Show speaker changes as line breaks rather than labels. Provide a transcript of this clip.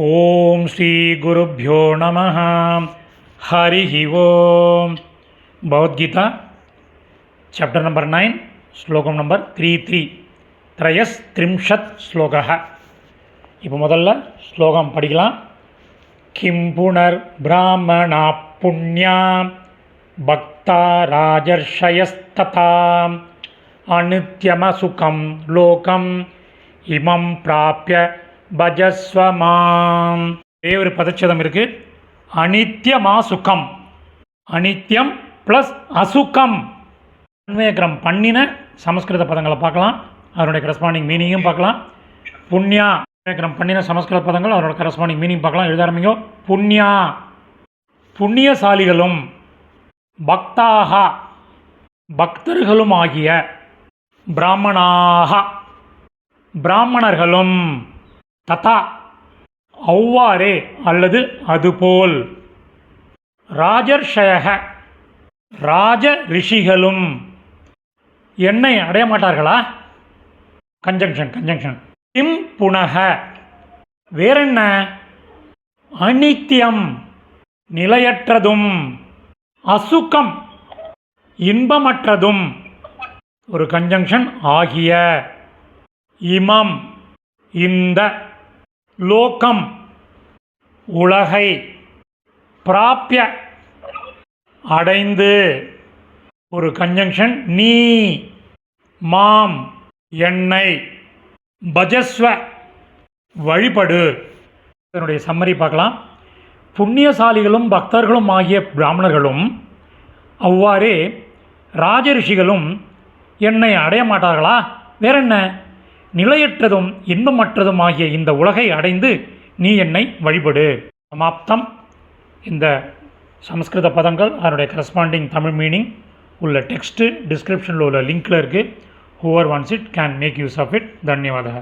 ஓம் ஸ்ரீ குருப்பியோ நம ஹரி ஓம் Bhagavad Gita chapter number nine ஸ்லோகம் நம்பர் த்ரீ த்ரீ த்ரயஸ் த்ரிம்ஷத் ஸ்லோகः இப்போ முதல்ல ஸ்லோகம் படிக்கலாம் கிம் புனர் பிராமணா புண்ணியா பக்தா ராஜர்ஷயஸ்ததா அனித்யமசுகம் லோகம் இமம் பிராப்பிய பஜஸ்வமாம். ஒரே ஒரு பதச்சதம் இருக்குது அனித்யமா சுகம் அனித்யம் ப்ளஸ் அசுகம் அன்வயக்கிரம் பண்ணின சமஸ்கிருத பதங்களை பார்க்கலாம். அதனுடைய கரஸ்பாண்டிங் மீனிங்கும் பார்க்கலாம். புண்ணியா. அன்வயக்கிரம் பண்ணின சமஸ்கிருத பதங்கள் அதனோட கரஸ்பாண்டிங் மீனிங் பார்க்கலாம். எழுத ஆரம்பிங்க. புண்ணியா. புண்ணியசாலிகளும் பக்தாக. பக்தர்களும் ஆகிய பிராமணாக. பிராமணர்களும் ததா அவ்வாறே அல்லது அதுபோல். ராஜர்ஷயக ராஜ ரிஷிகளும். என்னை அடைய மாட்டார்களா? Conjunction conjunction. கிம் புனக வேறென்ன? அனித்தியம் நிலையற்றதும். அசுக்கம் இன்பமற்றதும். ஒரு கன்ஜங்ஷன் ஆகிய. இமம் இந்த லோகம் உலகை பிராப்பிய அடைந்து. ஒரு கன்ஜங்ஷன் நீ மாம் என்னை பஜஸ்வ வழிபடு. இதனுடைய சம்மரி பார்க்கலாம். புண்ணியசாலிகளும் பக்தர்களும் ஆகிய பிராமணர்களும் அவ்வாறே ராஜரிஷிகளும் என்னை அடைய மாட்டார்களா? வேற என்ன நிலையற்றதும் இன்பமற்றதும் ஆகிய இந்த உலகை அடைந்து நீ என்னை வழிபடு. சமாப்தம். இந்த சமஸ்கிருத பதங்கள் அதனுடைய கரஸ்பாண்டிங் தமிழ் மீனிங் உள்ள டெக்ஸ்ட்டு டிஸ்கிரிப்ஷனில் உள்ள லிங்க்கில் இருக்குது whoever wants it can make use of it தன்யவாதக.